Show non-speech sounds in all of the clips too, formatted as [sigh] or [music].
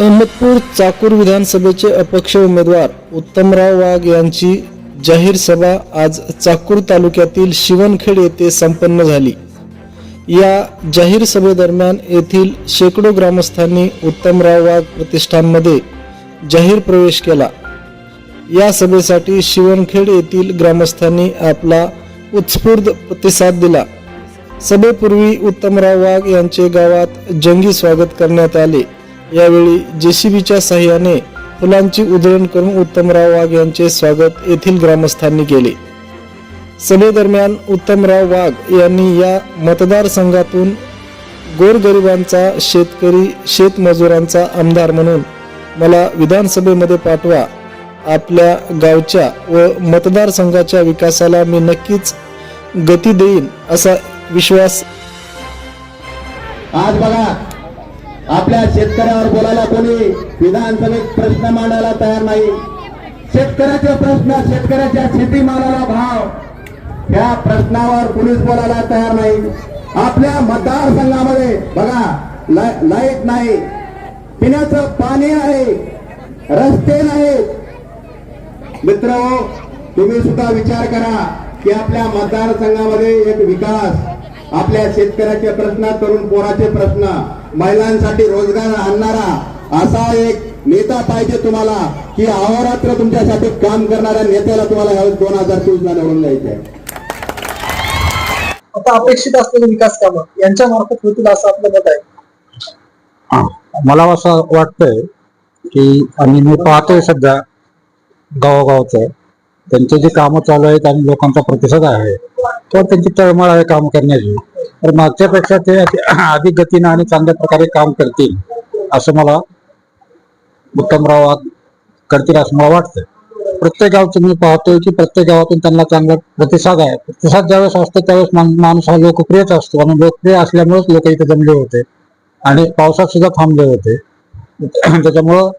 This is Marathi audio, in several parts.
अहमदपूर चाकूर विधानसभेचे अपक्ष उमेदवार उत्तमराव वाघ यांची जाहीर सभा आज चाकूर तालुक्यातील शिवणखेड येथे संपन्न झाली. या जाहीर सभेदरम्यान येथील शेकडो ग्रामस्थांनी उत्तमराव वाघ प्रतिष्ठानमध्ये जाहीर प्रवेश केला. या सभेसाठी शिवणखेड येथील ग्रामस्थांनी आपला उत्स्फूर्त प्रतिसाद दिला. सभेपूर्वी उत्तमराव वाघ यांचे गावात जंगी स्वागत करण्यात आले. यावेळी जेसीबीच्या सहाय्याने फुलांची उधळण करून उत्तमराव वाघ यांचे स्वागत येथील ग्रामस्थांनी केले. सभेदरम्यान उत्तमराव वाघ यांनी या मतदारसंघातून गोरगरिबांचा शेतकरी शेतमजुरांचा आमदार म्हणून मला विधानसभेमध्ये पाठवा. आपल्या गावच्या व मतदारसंघाच्या विकासाला मी नक्कीच गती देईन असा विश्वास आज बघा आपल्या शेतकऱ्यावर बोलायला कोणी विधानसभेत प्रश्न मांडायला तयार नाही. शेतकऱ्याचे प्रश्न शेतकऱ्याच्या शेतीमालाला भाव. या प्रश्नावर पोलीस बोलायला तयार नाही. आपल्या मतदारसंघामध्ये बघा लाइट नाही. पिण्याचं पाणी आहे रस्ते नाहीत मित्र हो, तुम्ही सुद्धा विचार करा की आपल्या मतदारसंघामध्ये एक विकास आपल्या शेतकऱ्याचे प्रश्न तरुण पोराचे प्रश्न महिलांसाठी रोजगार आणणारा असा एक नेता पाहिजे तुम्हाला की अहोरात्र तुमच्यासाठी काम करणाऱ्या नेत्याला तुम्हाला यावेळेस दोन हजार चोवीस ला निवडून द्यायचे आहे आता अपेक्षित असलेले विकास कामं यांच्या मार्फत होतील असं आपलं मत आहे. मला असं वाटतंय की आणि मी पाहतोय सध्या गावोगावचं. त्यांचे जे कामं चालू आहेत आणि लोकांचा प्रतिसाद आहे तर त्यांची तळमळ आहे काम करण्याची. तर मागच्यापेक्षा ते अधिक गतीनं आणि चांगल्या प्रकारे काम करतील असं मला उत्तमराव करतील असं मला वाटतं प्रत्येक गावचं मी पाहतोय की प्रत्येक गावातून त्यांना चांगला प्रतिसाद आहे. प्रतिसाद ज्यावेळेस असतो त्यावेळेस माणूस हा लोकप्रियच असतो आणि लोकप्रिय असल्यामुळेच लोक इथे जमले होते आणि पावसात सुद्धा थांबले होते. [clears throat] त्याच्यामुळं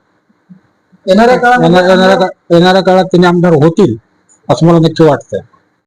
येणाऱ्या काळात येणाऱ्या काळात त्यांनी आमदार होतील असं मला नक्की वाटतंय.